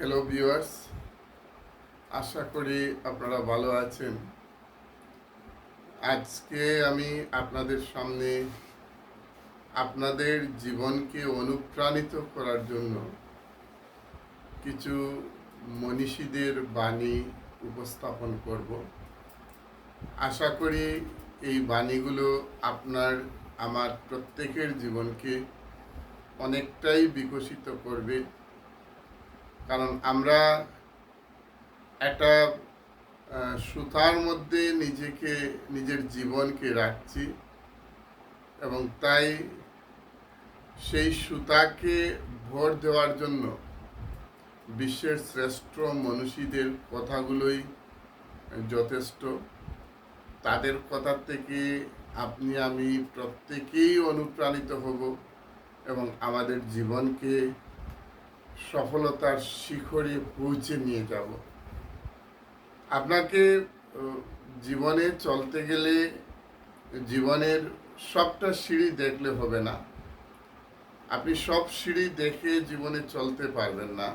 Hello viewers আশা করি আপনারা ভালো আছেন। আজকে আমি আপনাদের সামনে আপনাদের জীবনকে অনুপ্রাণিত করার জন্য কিছু মনীষীদের বাণী উপস্থাপন করব। আশা করি এই বাণীগুলো আপনার, আমার প্রত্যেকের জীবনকে অনেকটাই বিকশিত করবে। কারণ আমরা একটা সুতার মধ্যে নিজেকে, নিজের জীবনকে রাখছি এবং তাই সেই সুতাকে ভর দেওয়ার জন্য বিশ্বের শ্রেষ্ঠ মনীষীদের কথাগুলোই যথেষ্ট। তাদের কথা থেকে আপনি, আমি প্রত্যেকেই অনুপ্রাণিত হব এবং আমাদের জীবনকে সফলতার শিখরে পৌঁছে নিয়ে যাব। আপনাকে জীবনে চলতে গেলে জীবনের সবটা সিঁড়ি দেখলে হবে না। আপনি সব সিঁড়ি দেখে জীবনে চলতে পারবেন না।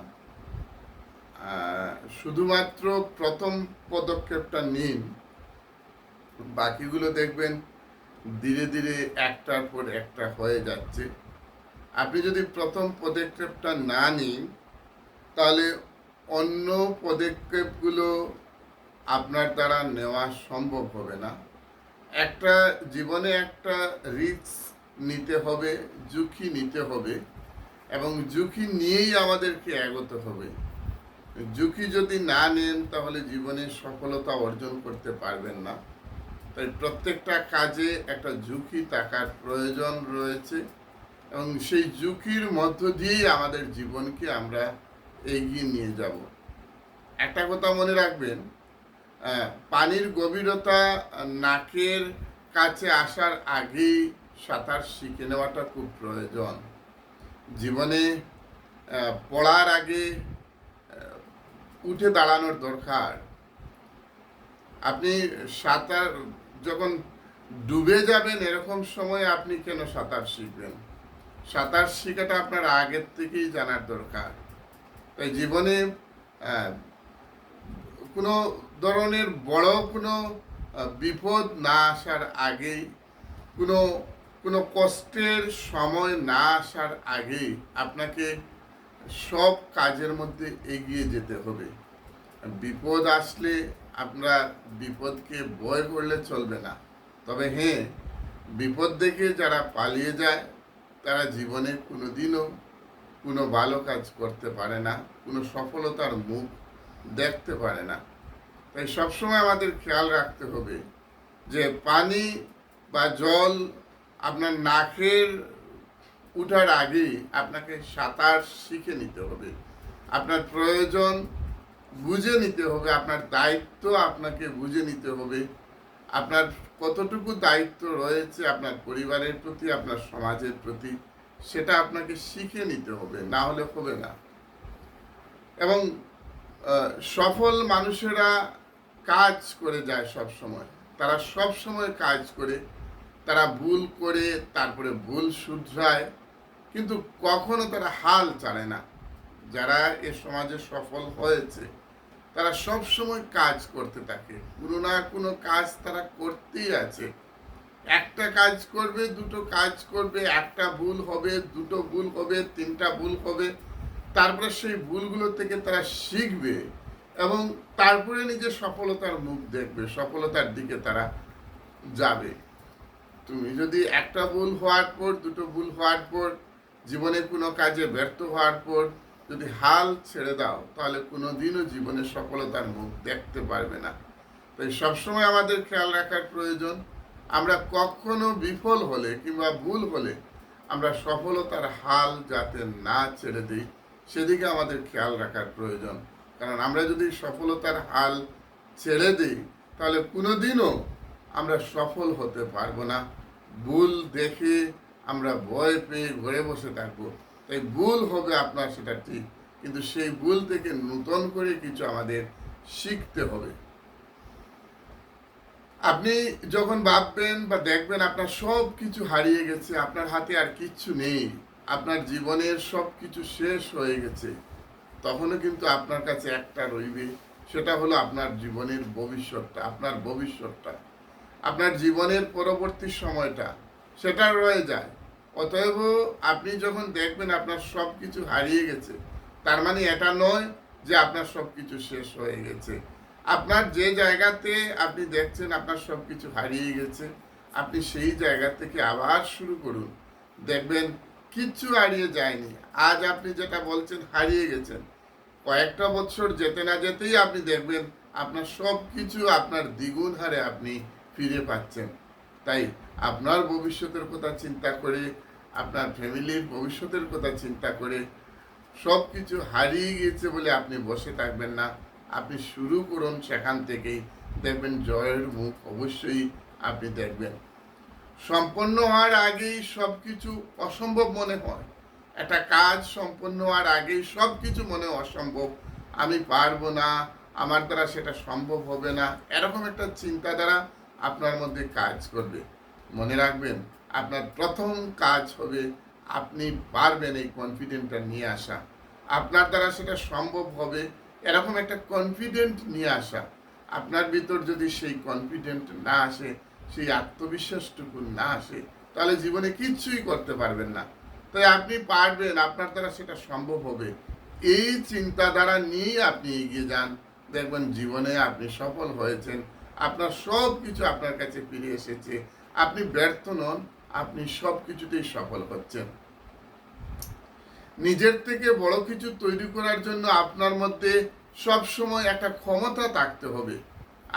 শুধুমাত্র প্রথম পদক্ষেপটা নিন। বাকিগুলো দেখবেন ধীরে ধীরে একটার পর একটা হয়ে যাচ্ছে। আপনি যদি প্রথম পদক্ষেপটা না নিন, তাহলে অন্য পদক্ষেপগুলো আপনার দ্বারা নেওয়া সম্ভব হবে না। একটা জীবনে একটা রিস্ক নিতে হবে, ঝুঁকি নিতে হবে, এবং ঝুঁকি নিয়েই আমাদেরকে এগোতে হবে। ঝুঁকি যদি না নেন, তাহলে জীবনে সফলতা অর্জন করতে পারবেন না। তাই প্রত্যেকটা কাজে একটা ঝুঁকি থাকার প্রয়োজন রয়েছে। এবং সেই ঝুঁকির মধ্য দিয়েই আমাদের জীবনকে আমরা এগিয়ে নিয়ে যাব। একটা কথা মনে রাখবেন পানির গভীরতা নাকের কাছে আসার আগেই সাঁতার শিখে নেওয়াটা খুব প্রয়োজন। জীবনে পড়ার আগে উঠে দাঁড়ানোর দরকার। আপনি সাঁতার যখন ডুবে যাবেন, এরকম সময় আপনি কেন সাঁতার শিখবেন? সাঁতার শেখাটা আপনার আগের থেকেই জানার দরকার। তাই জীবনে কোনো ধরনের বড় কোনো বিপদ না আসার আগেই, কোনো কোনো কষ্টের সময় না আসার আগেই আপনাকে সব কাজের মধ্যে এগিয়ে যেতে হবে। বিপদ আসলে আমরা বিপদকে ভয় করলে চলবে না। তবে হ্যাঁ বিপদ দেখে যারা পালিয়ে যায় তারা জীবনে কোনোদিনও কোনো ভালো কাজ করতে পারে না, কোনো সফলতার মুখ দেখতে পারে না। তাই সবসময় আমাদের খেয়াল রাখতে হবে যে পানি বা জল আপনার নাকের উঠার আগেই আপনাকে সাঁতার শিখে নিতে হবে। আপনার প্রয়োজন বুঝে নিতে হবে, আপনার দায়িত্ব আপনাকে বুঝে নিতে হবে। আপনার কতটুকু দায়িত্ব রয়েছে আপনার পরিবারের প্রতি, আপনার সমাজের প্রতি, সেটা আপনাকে শিখে নিতে হবে, না হলে হবে না। এবং সফল মানুষেরা কাজ করে যায় সব সময়। তারা সব সময় কাজ করে, তারা ভুল করে, তারপরে ভুল শুধরায়, কিন্তু কখনো তারা হাল ছাড়ে না। যারা এ সমাজে সফল হয়েছে তারা সব সময় কাজ করতে থাকে। কোনো না কোনো কাজ তারা করতেই আছে। একটা কাজ করবে, দুটো কাজ করবে, একটা ভুল হবে, দুটো ভুল হবে, তিনটা ভুল হবে। তারপরে সেই ভুলগুলো থেকে তারা শিখবে এবং তারপরে নিজের সফলতার মুখ দেখবে, সফলতার দিকে তারা যাবে। তুমি যদি একটা ভুল হওয়ার পর, দুটো ভুল হওয়ার পর, জীবনে কোনো কাজে ব্যর্থ হওয়ার পর যদি হাল ছেড়ে দাও, তাহলে কোনোদিনও জীবনে সফলতার মুখ দেখতে পারবে না। তাই সবসময় আমাদের খেয়াল রাখার প্রয়োজন, আমরা কখনো বিফল হলে কিংবা ভুল হলে আমরা সফলতার হাল যাতে না ছেড়ে দিই, সেদিকে আমাদের খেয়াল রাখার প্রয়োজন। কারণ আমরা যদি সফলতার হাল ছেড়ে দিই, তাহলে কোনোদিনও আমরা সফল হতে পারব না। ভুল দেখে আমরা ভয় পেয়ে ঘরে বসে থাকব। তাই ভুল হবে আপনার সেটা ঠিক, কিন্তু সেই ভুল থেকে নূতন করে কিছু আমাদের শিখতে হবে। আপনি যখন ভাববেন বা দেখবেন আপনার সব কিছু হারিয়ে গেছে, আপনার হাতে আর কিচ্ছু নেই, আপনার জীবনের সব কিছু শেষ হয়ে গেছে, তখনও কিন্তু আপনার কাছে একটা রইবে, সেটা হলো আপনার জীবনের ভবিষ্যৎটা, আপনার ভবিষ্যৎটা, আপনার জীবনের পরবর্তী সময়টা, সেটা রয়ে যায়। অতএব আপনি যখন দেখবেন আপনার সব কিছু হারিয়ে গেছে, তার মানে এটা নয় যে আপনার সব কিছু শেষ হয়ে গেছে। আপনার যে জায়গাতে আপনি দেখছেন আপনার সব কিছু হারিয়ে গেছে, আপনি সেই জায়গা থেকে আবার শুরু করুন। দেখবেন কিচ্ছু হারিয়ে যায়নি। আজ আপনি যেটা বলছেন হারিয়ে গেছেন। কয়েকটা বছর যেতে না যেতেই আপনি দেখবেন আপনার সব কিছু আপনার দ্বিগুণ হারে আপনি ফিরে পাচ্ছেন। তাই আপনার ভবিষ্যতের কথা চিন্তা করে আপনার ফ্যামিলির ভবিষ্যতের কথা চিন্তা করে সব কিছু হারিয়ে গিয়েছে বলে আপনি বসে থাকবেন না। আপনি শুরু করুন সেখান থেকেই। দেখবেন জয়ের মুখ অবশ্যই আপনি দেখবেন। সম্পন্ন হওয়ার আগেই সব কিছু অসম্ভব মনে হয়। একটা কাজ সম্পন্ন হওয়ার আগেই সব কিছু মনে অসম্ভব। আমি পারব না, আমার দ্বারা সেটা সম্ভব হবে না। এরকম একটা চিন্তাধারা আপনার মধ্যে কাজ করবে। মনে রাখবেন আপনার প্রথম কাজ হবে আপনি পারবেন এই কনফিডেন্টটা নিয়ে আসা। আপনার দ্বারা সেটা সম্ভব হবে এরকম একটা কনফিডেন্ট নিয়ে আসা। আপনার ভিতর যদি সেই কনফিডেন্ট না আসে, সেই আত্মবিশ্বাসটুকু না আসে, তাহলে জীবনে কিচ্ছুই করতে পারবেন না। তাই আপনি পারবেন, আপনার দ্বারা সেটা সম্ভব হবে। এই চিন্তাধারা নিয়েই আপনি এগিয়ে যান। দেখবেন জীবনে আপনি সফল হয়েছেন। আপনার সব কিছু আপনার কাছে ফিরে এসেছে। আপনি ব্যর্থ নন। আপনি সব কিছুতেই সফল হচ্ছেন। নিজের থেকে বড় কিছু তৈরি করার জন্য আপনার মধ্যে সব সময় একটা ক্ষমতা থাকতে হবে।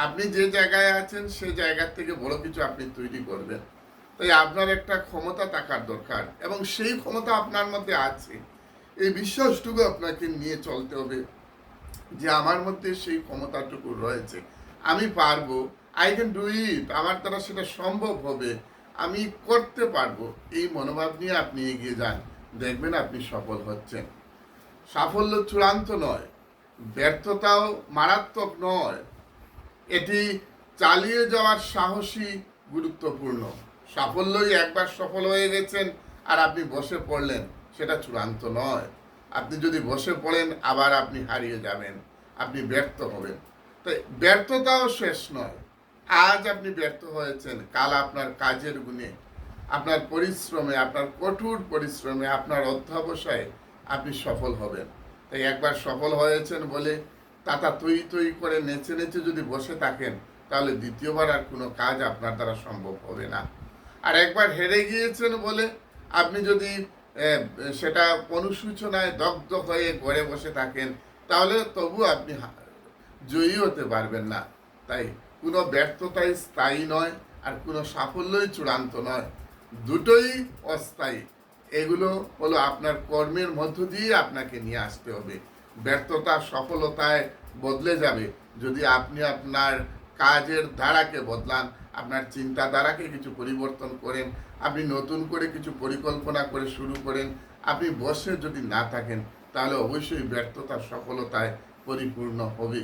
আপনি যে জায়গায় আছেন, সে জায়গা থেকে বড় কিছু আপনি তৈরি করবেন। তাই আপনার একটা ক্ষমতা থাকার দরকার এবং সেই ক্ষমতা আপনার মধ্যে আছে। এই বিশ্বাসটুকু আপনাকে নিয়ে চলতে হবে যে আমার মধ্যে সেই ক্ষমতাটুকু রয়েছে। আমি পারব আই ক্যান ডু ইট আমার দ্বারা সেটা সম্ভব হবে। আমি করতে পারব। এই মনোভাব নিয়ে আপনি এগিয়ে যান। দেখবেন আপনি সফল হচ্ছেন। সাফল্য চূড়ান্ত নয়, ব্যর্থতাও মারাত্মক নয়। এটি চালিয়ে যাওয়ার সাহসী গুরুত্বপূর্ণ। সাফল্যই একবার সফল হয়ে গেছেন আর আপনি বসে পড়লেন, সেটা চূড়ান্ত নয়। আপনি যদি বসে পড়েন, আবার আপনি হারিয়ে যাবেন। আপনি ব্যর্থ হবেন। তাই ব্যর্থতাও শেষ নয় আজ আপনি ব্যর্থ হয়েছেন, কাল আপনার কাজের গুণে, আপনার পরিশ্রমে, আপনার কঠোর পরিশ্রমে, আপনার অধ্যাবসায়ে আপনি সফল হবেন। তাই একবার সফল হয়েছেন বলে তাতা তৈ তৈ করে নেচে নেচে যদি বসে থাকেন, তাহলে দ্বিতীয়বার আর কোনো কাজ আপনার দ্বারা সম্ভব হবে না। আর একবার হেরে গিয়েছেন বলে আপনি যদি সেটা অনুসূচনায় দগ্ধ হয়ে ঘরে বসে থাকেন, তাহলে তবু আপনি জয়ী হতে পারবেন না। তাই কোনো ব্যর্থতাই স্থায়ী নয় আর কোনো সাফল্যই চূড়ান্ত নয়। দুটোই অস্থায়ী। এগুলো হলো আপনার কর্মের মধ্য দিয়ে আপনাকে নিয়ে আসতে হবে। ব্যর্থতা সফলতায় বদলে যাবে যদি আপনি আপনার কাজের ধারাকে বদলান, আপনার চিন্তাধারাকে কিছু পরিবর্তন করেন, আপনি নতুন করে কিছু পরিকল্পনা করে শুরু করেন, আপনি বসে যদি না থাকেন, তাহলে অবশ্যই ব্যর্থতা সফলতায় পরিপূর্ণ হবে।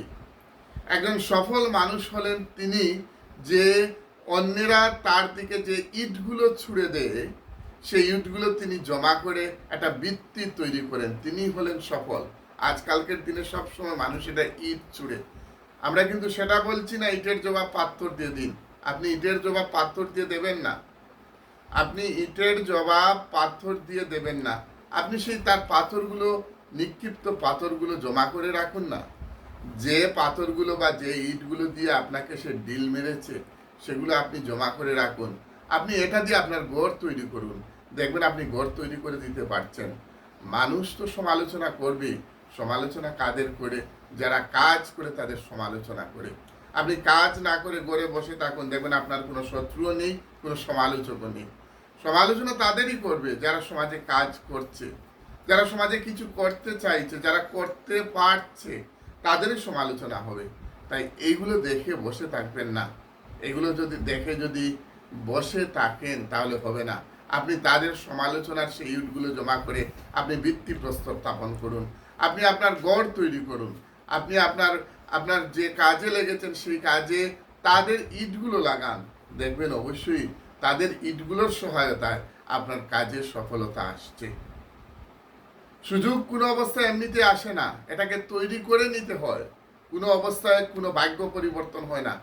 একজন সফল মানুষ হলেন তিনি যে অন্যেরা তার দিকে যে ইটগুলো ছুড়ে দেয়, সেই ইটগুলো তিনি জমা করে একটা বৃত্তি তৈরি করেন। তিনি হলেন সফল। আজকালকের দিনে সবসময় মানুষ এটা ইট ছুড়ে। আমরা কিন্তু সেটা বলছি না, ইটের জবাব পাথর দিয়ে দিন। আপনি ইটের জবাব পাথর দিয়ে দেবেন না। আপনি ইটের জবাব পাথর দিয়ে দেবেন না। আপনি সেই তার পাথরগুলো, নিক্ষিপ্ত পাথরগুলো জমা করে রাখুন না। যে পাথরগুলো বা যে ইটগুলো দিয়ে আপনাকে সে ডিল মেরেছে, সেগুলো আপনি জমা করে রাখুন। আপনি এটা দিয়ে আপনার ঘর তৈরি করুন। দেখবেন আপনি ঘর তৈরি করে দিতে পারছেন। মানুষ তো সমালোচনা করবে। সমালোচনা কাদের করে? যারা কাজ করে তাদের সমালোচনা করে। আপনি কাজ না করে গড়ে বসে থাকুন, দেখবেন আপনার কোনো শত্রুও নেই, কোনো সমালোচকও নেই। সমালোচনা তাদেরই করবে, যারা সমাজে কাজ করছে। যারা সমাজে কিছু করতে চাইছে, যারা করতে পারছে। তাদেরই সমালোচনা হবে। তাই এইগুলো দেখে বসে থাকবেন না। এগুলো যদি দেখে যদি বসে থাকেন, তাহলে হবে না। আপনি তাদের সমালোচনার সেই ইটগুলো জমা করে আপনি বৃত্তি স্থাপন করুন। আপনি আপনার গড় তৈরি করুন। আপনি আপনার আপনার যে কাজে লেগেছেন, সেই কাজে তাদের ইটগুলো লাগান। দেখবেন অবশ্যই তাদের ইটগুলোর সহায়তায় আপনার কাজে সফলতা আসছে। সুযোগ কোনো অবস্থায় এমনিতে আসে না। এটাকে তৈরি করে নিতে হয়। কোনো অবস্থায় কোনো ভাগ্য পরিবর্তন হয় না।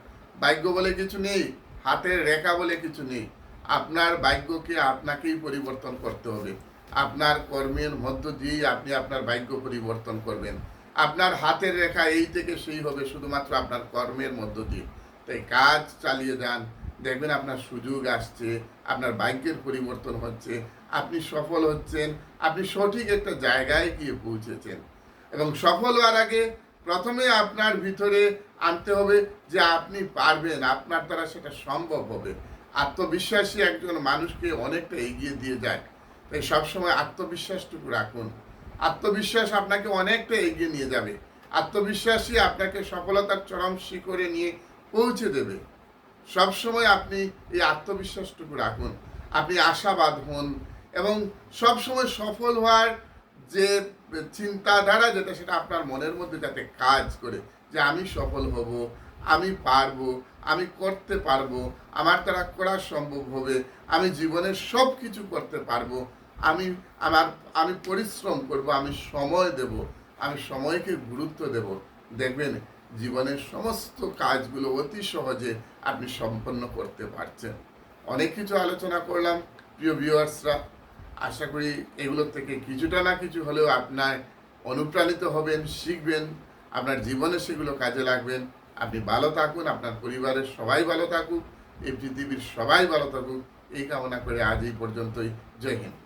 ভাগ্য বলে কিছু নেই, হাতের রেখা বলে কিছু নেই। আপনার ভাগ্যকে আপনাকেই পরিবর্তন করতে হবে। আপনার কর্মের মধ্য দিয়েই আপনি আপনার ভাগ্য পরিবর্তন করবেন। আপনার হাতের রেখা এই থেকে সেই হবে, শুধুমাত্র আপনার কর্মের মধ্য দিয়ে। তাই কাজ চালিয়ে যান। দেখবেন আপনার সুযোগ আসছে, আপনার ভাগ্যের পরিবর্তন হচ্ছে আপনি সফল হচ্ছেন, আপনি সঠিক একটা জায়গায় গিয়ে পৌঁছেছেন। এবং সফল হওয়ার আগে প্রথমে আপনার ভিতরে আনতে হবে যে আপনি পারবেন, আপনার দ্বারা সেটা সম্ভব হবে। আত্মবিশ্বাসী একজন মানুষকে অনেকটা এগিয়ে দিয়ে যায়। তাই সবসময় আত্মবিশ্বাসটুকু রাখুন। আত্মবিশ্বাস আপনাকে অনেকটা এগিয়ে নিয়ে যাবে। আত্মবিশ্বাসী আপনাকে সফলতার চরম শিখরে নিয়ে পৌঁছে দেবে। সবসময় আপনি এই আত্মবিশ্বাসটুকু রাখুন। আপনি আশাবাদ হন এবং সবসময় সফল হওয়ার যে চিন্তাধারা যেটা, সেটা আপনার মনের মধ্যে যাতে কাজ করে যে আমি সফল হব, আমি পারব, আমি করতে পারব, আমার দ্বারা করা সম্ভব হবে, আমি জীবনের সব কিছু করতে পারব, আমি আমার, আমি পরিশ্রম করব, আমি সময় দেব, আমি সময়কে গুরুত্ব দেব। দেখবেন জীবনের সমস্ত কাজগুলো অতি সহজে আপনি সম্পন্ন করতে পারছেন। অনেক কিছু আলোচনা করলাম। প্রিয় ভিউয়ার্সরা আশা করি এগুলোর থেকে কিছুটা না কিছু হলেও আপনার অনুপ্রাণিত হবেন, শিখবেন, আপনার জীবনে সেগুলো কাজে লাগবেন। আপনি ভালো থাকুন, আপনার পরিবারের সবাই ভালো থাকুক, এই পৃথিবীর সবাই ভালো থাকুক। এই কামনা করে আজ এই পর্যন্তই। জয় হিন্দ।